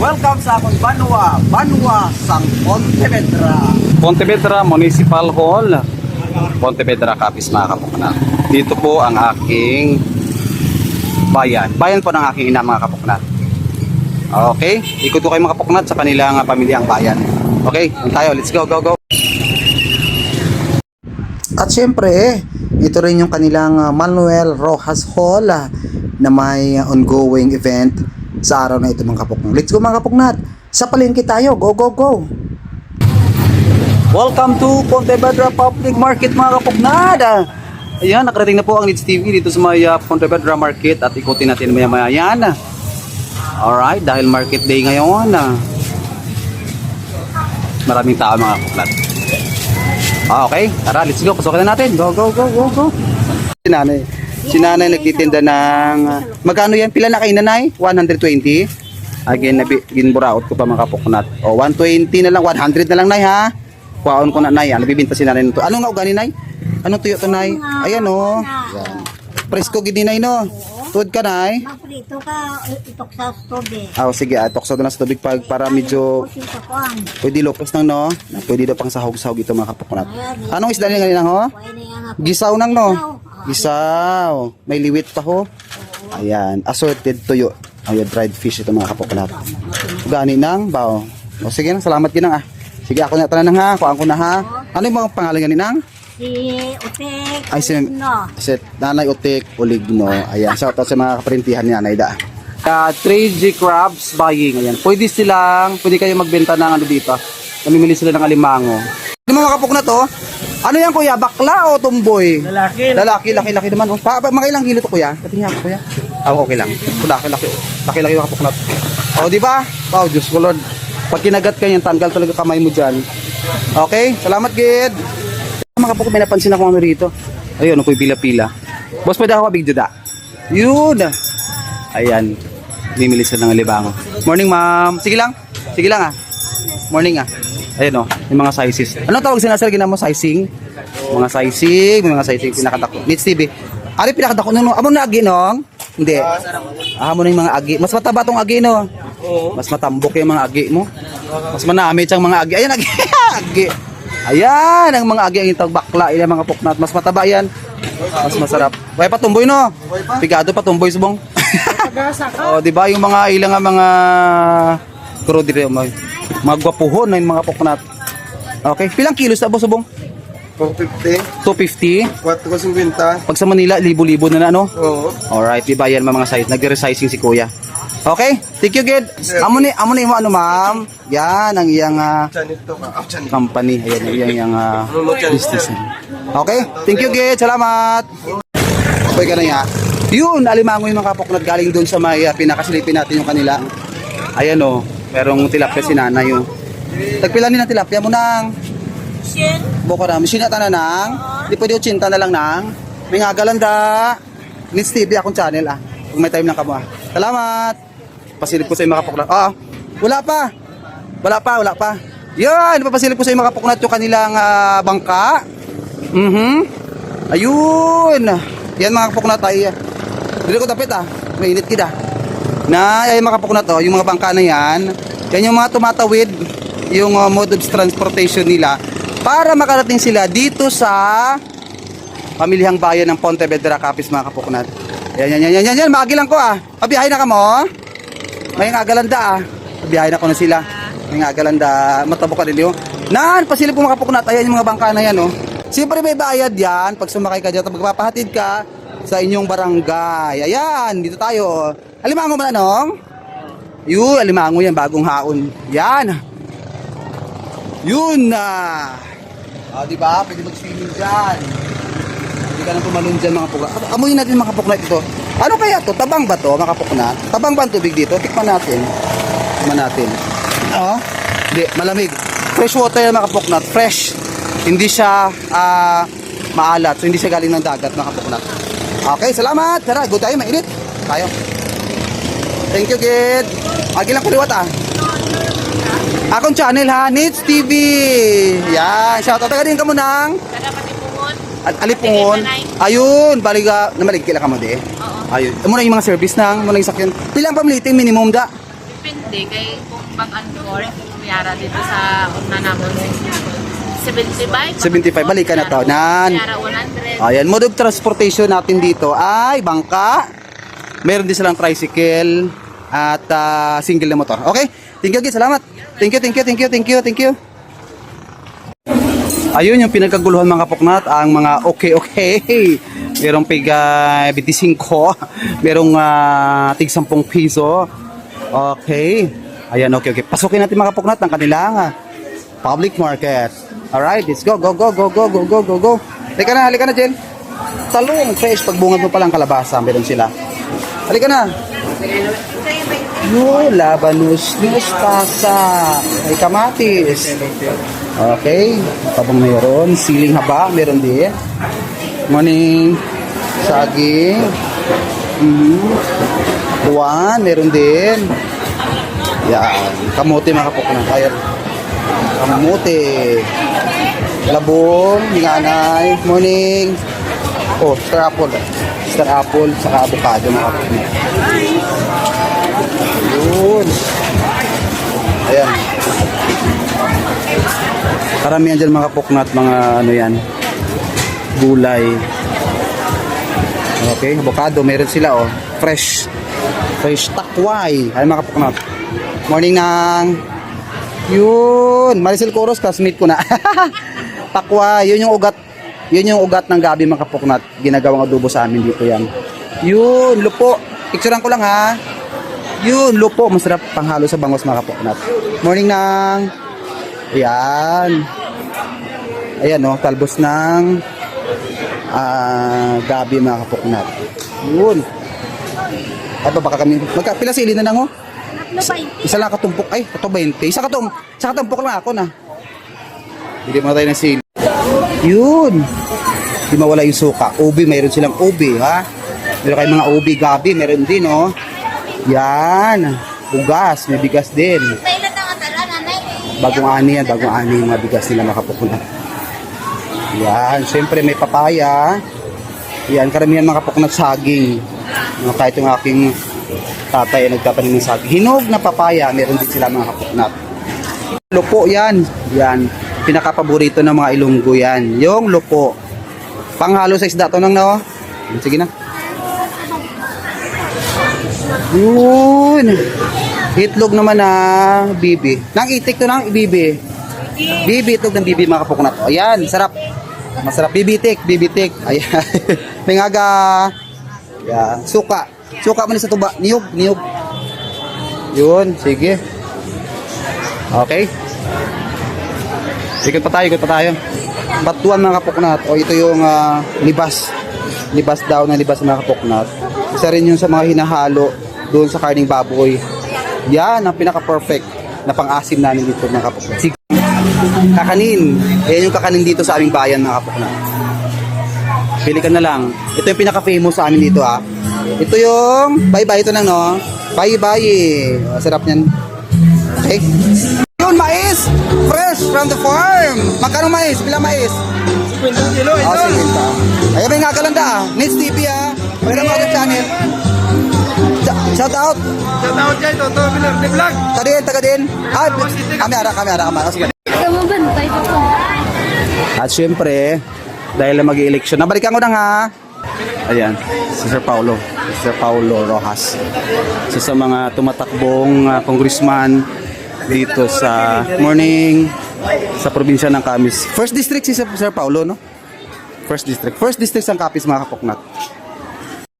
Welcome sa akong Banwa, Banwa sang Pontevedra. Pontevedra Municipal Hall. Pontevedra Capiz mga kapuknat. Dito po ang aking bayan. Bayan po ng aking ina mga kapuknat. Okay, ikot ko kayo mga kapuknat sa kanilang pamilyang bayan. Okay, tayo. Let's go, go, go. At syempre, ito rin yung kanilang uh, Manuel Rojas Hall ah, na may ongoing event sa araw na ito mga kapuknat. Let's go mga kapuknat! Sa palengke tayo! Go, go, go! Welcome to Pontevedra Public Market mga kapuknad. Ah, Ayan, nakarating na po ang Leeds TV dito sa may uh, Pontevedra Market at ikutin natin maya maya yan. Alright, dahil market day ngayon. ah, maraming tao mga kapuknad. Ah, okay, tara, let's go. Pasokin na natin. Go, go, go, go, go. Nanay. Si nanay nagtitinda ng... ah, magkano yan? Pila na kay nanay? 120? Again, nabi, ginburaot ko pa mga kapuknat. O, 120 na lang, 100 na lang, nay, ha? Kuhaon ko na, nay. Ano, bibinta si nanay nito. Ano nga ugani, nay? Anong tuyo to, nay? Ayan, o. Yan. Presko gini, nay, no? Tuod ka, nay. Magprito ka, itok sa tubig. Ah, sige, ah, tukso na sa tubig pag para medyo pwede lopos nang no. Pwede daw pang sahog-sahog ito mga kapuknat. Anong isda nila ho? Gisaw nang no. Gisaw. May liwit pa ho. Ayan, assorted tuyo. Ayan, dried fish ito mga kapuknat. Gani nang bao. O sige na, salamat ginang ah. Sige, ako na tanan ha. Kuhaan ko na ha. Ano yung mga pangalan ganin nang? Si Utek. Ay, si, No. si Nanay Utik Oligno. Ayan, shout out sa mga kaprintihan ni Nanay Da. Uh, 3G Crabs buying. Ayan. Pwede silang, pwede kayo magbenta ng ano dito. Namimili sila ng alimango. Ano mga kapok na to? Ano yan kuya? Bakla o tumboy? Lalaki. Lalaki, laki, laki naman. Oh. Pa, pa, mga ilang kilo to kuya? Katingin ako kuya. Ah, okay lang. Laki, laki. Laki, laki yung kapok na to. Oh, di ba? Oh, Diyos ko Lord. Pag kinagat ka yan, tanggal talaga kamay mo dyan. Okay? Salamat, Gid. Mga kapok, may napansin ako ano rito. Ayun, ako'y pila-pila. Boss, pwede ako kabigyo da? Yun. Ayan. Mimili sila ng libango. Morning, ma'am. Sige lang. Sige lang, ah. Morning, ah. Ayun, oh. Yung mga sizes. Anong tawag sinasal mo? Sizing? Mga sizing. Mga sizing. Pinakadako. Needs TV. Ari, pinakadako nung. Amo na agi, nong? Hindi. Ah, mo na yung mga agi. Mas mataba tong agi, no? Mas matambok yung mga agi mo. Mas manamit ang mga agi. Ayan, agi. agi. Ayan, ang mga agi ang itag bakla. Ilan mga puknat. Mas mataba yan. Mas masarap. Way patumboy no. Pigado patumboy subong. oh, di ba yung mga ilang nga mga kuro dire mga mga gwapuhon na yung mga puknat. Okay, pilang kilos na ba subong? 450, 250. 450. Pag sa Manila, libo-libo na na, no? Oo. Alright, di ba yan mga size? Nagre-resizing si Kuya. Okay, thank you, Gid. Amo ni, amo ni mo ano, ma'am? Yan ang iyang ah, Chanit to ka. Ah, chanit. company. Ayan, ang iyang iyang ah, business. Okay, thank you, Gid. Salamat. Okay ka na. Yun, alimango yung mga kapok galing doon sa may uh, pinakasilipin natin yung kanila. Ayan o, merong tilapia si nanay yung. Tagpila ni ng tilapia mo nang. Shin. Boko na, sinata na nang. Di pwede utsinta na lang nang. May nga galanda. Nits TV akong channel ah. Kung may time lang ka mo ah. Salamat. Pasilip ko sa mga kapoknat. Ah, wala pa. Wala pa, wala pa. Yan, papasilip ko sa mga kapoknat yung kanilang ah, bangka. Mhm. Ayun. Yan mga kapoknat ay. Dili ko tapit ah. Mainit kida. Na ay mga kapoknat oh, yung mga bangka na yan. Yan yung mga tumatawid yung uh, mode of transportation nila para makarating sila dito sa pamilihang bayan ng Pontevedra Capiz mga kapuknat. Yan, yan, yan, yan, yan, yan, maagilan ko ah. Pabiyahe na ka mo. May ngagalanda ah. Pabiyahe na ko na sila. May ngagalanda, matabok ka din yun. Nan, pasilip ko mga kapuknat, ayan yung mga bangka na yan oh. Siyempre may bayad yan pag sumakay ka dyan, magpapahatid ka sa inyong barangay. Ayan, dito tayo. Alimango na nong? Yun, alimango yan, bagong haon. Yan. Yun na. Ah, di ba? Pwede mag-swimming dyan. Hindi ka nang tumalon dyan mga pukla. Ah, Amuyin natin mga pukla ito. Ano kaya to? Tabang ba to mga pukla? Tabang ba ang tubig dito? Tikman natin. Tikman natin. Oh, hindi, malamig. Fresh water yan mga pukla. Fresh. Hindi siya ah, maalat. So, hindi siya galing ng dagat mga pukla. Okay, salamat. Tara, go tayo. Mainit. Tayo. Thank you, kid. Agi lang kuliwat ah. Akong channel ha, Nits TV. Yan, shout out. Taga din ka mo nang Tagapatipungon. Al- Alipungon. Ayun, baliga, namalig kila ka mo de. Oo. Ayun. Amo na yung mga service nang, mo na yung sakyan. Pilang pamiliting minimum da? Depende kay kung pag ancore kuyara dito sa una namon 75 75, balikan na to. Nan. kuyara 100 Ayan, mode of transportation natin dito ay bangka. Meron din silang tricycle at ah, single na motor. Okay? Thank you, Gid. Salamat. Thank you, thank you, thank you, thank you, thank you. Ayun yung pinagkaguluhan mga kapuknat, ang mga okay, okay. Merong piga 25, merong uh, tig 10 piso. Okay. Ayan, okay, okay. Pasukin natin mga kapuknat ang kanilang ah, public market. Alright, let's go, go, go, go, go, go, go, go, go. Halika na, halika na, Jen. Talong, fresh. Pagbungad mo palang kalabasa, meron sila. Halika na. Yo, labanus, mustasa, ay kamatis. Okay, tabang meron. Siling haba, meron din. Morning, saging. Mm Buwan, meron din. Yan, kamote mga kapok na. Kaya, kamote. Labong, hinganay. Morning. Oh, star apple. Star apple, saka avocado mga kapok na. Yun. Ayan. Karamihan dyan mga puknat, mga ano yan, gulay. Okay, avocado, meron sila oh. Fresh. Fresh takway. Ay mga kapuknat. Morning nang. Yun. Maricel Coros, classmate ko na. takway, yun yung ugat. Yun yung ugat ng gabi mga kapuknat. Ginagawang adobo sa amin dito yan. Yun, lupo. Picturean ko lang ha. Yun, lupo. Masarap panghalo sa bangos mga kapuknat. Morning nang. Ayan. Ayan oh, talbos ng ah gabi mga kapuknat. Yun. Ay, baka kami. Magka, pila na lang oh. Isa lang katumpok. Ay, ito 20. Isa katum, isa katumpok lang ako na. Hindi mo tayo ng sili. Yun. Di mawala yung suka. Ubi, mayroon silang ubi, ha? Meron kayong mga ubi, gabi, meron din, oh. Yan. Bugas, may bigas din. Bagong ani yan, bagong ani yung mga bigas nila makapukunan. Yan, syempre may papaya. Yan, karamihan mga kapuknat saging. No, kahit yung aking tatay ay nagtapanin ng. Hinog na papaya, meron din sila mga kapuknat. Lupo yan. Yan. Pinakapaborito ng mga ilunggo yan. Yung lupo. Panghalo sa isda to nang no? Sige na. Yun. Itlog naman na bibi. Nang itik to nang bibi. Bibi itlog ng bibi mga kapuknat. O yan, sarap. Masarap bibitik, bibitik. Ayan. May. Yan. Suka. Suka man sa tuba. Niyog, niyog. Yun, sige. Okay. Ikot pa tayo, ikot pa tayo. Batuan mga kapuknat. O ito yung ah, libas. Libas daw na libas mga kapuknat. Isa rin yung sa mga hinahalo doon sa karning baboy. Yan ang pinaka-perfect na pang-asim namin dito mga kapuknat. Sige. Kakanin. Ayan yung kakanin dito sa aming bayan mga kapuknat. Pili ka na lang. Ito yung pinaka-famous sa amin dito ha. Ito yung bye-bye ito lang no. Bye-bye. Sarap niyan. Okay. Yun, mais! Fresh from the farm! Magkano mais? Bilang mais? 50 kilo, ito! Oh, 50. Ayun, may nga kalanda ah. Nits TV ah. Pagka mo ang channel. Sh- Shout out! Shout out kayo, Toto Pilar de Vlog. Taga din, taga din. Ah, kami ara, kami ara, kami ara. Sige. Kamabantay pa po At syempre, dahil mag-election, nabalikan ko na nga. Ayan, si Sir Paulo. Si Sir Paulo Rojas. Isa sa mga tumatakbong ah, congressman dito sa morning sa probinsya ng Camis. First district si Sir Paulo, no? First district. First district ng Capiz, mga kapoknat.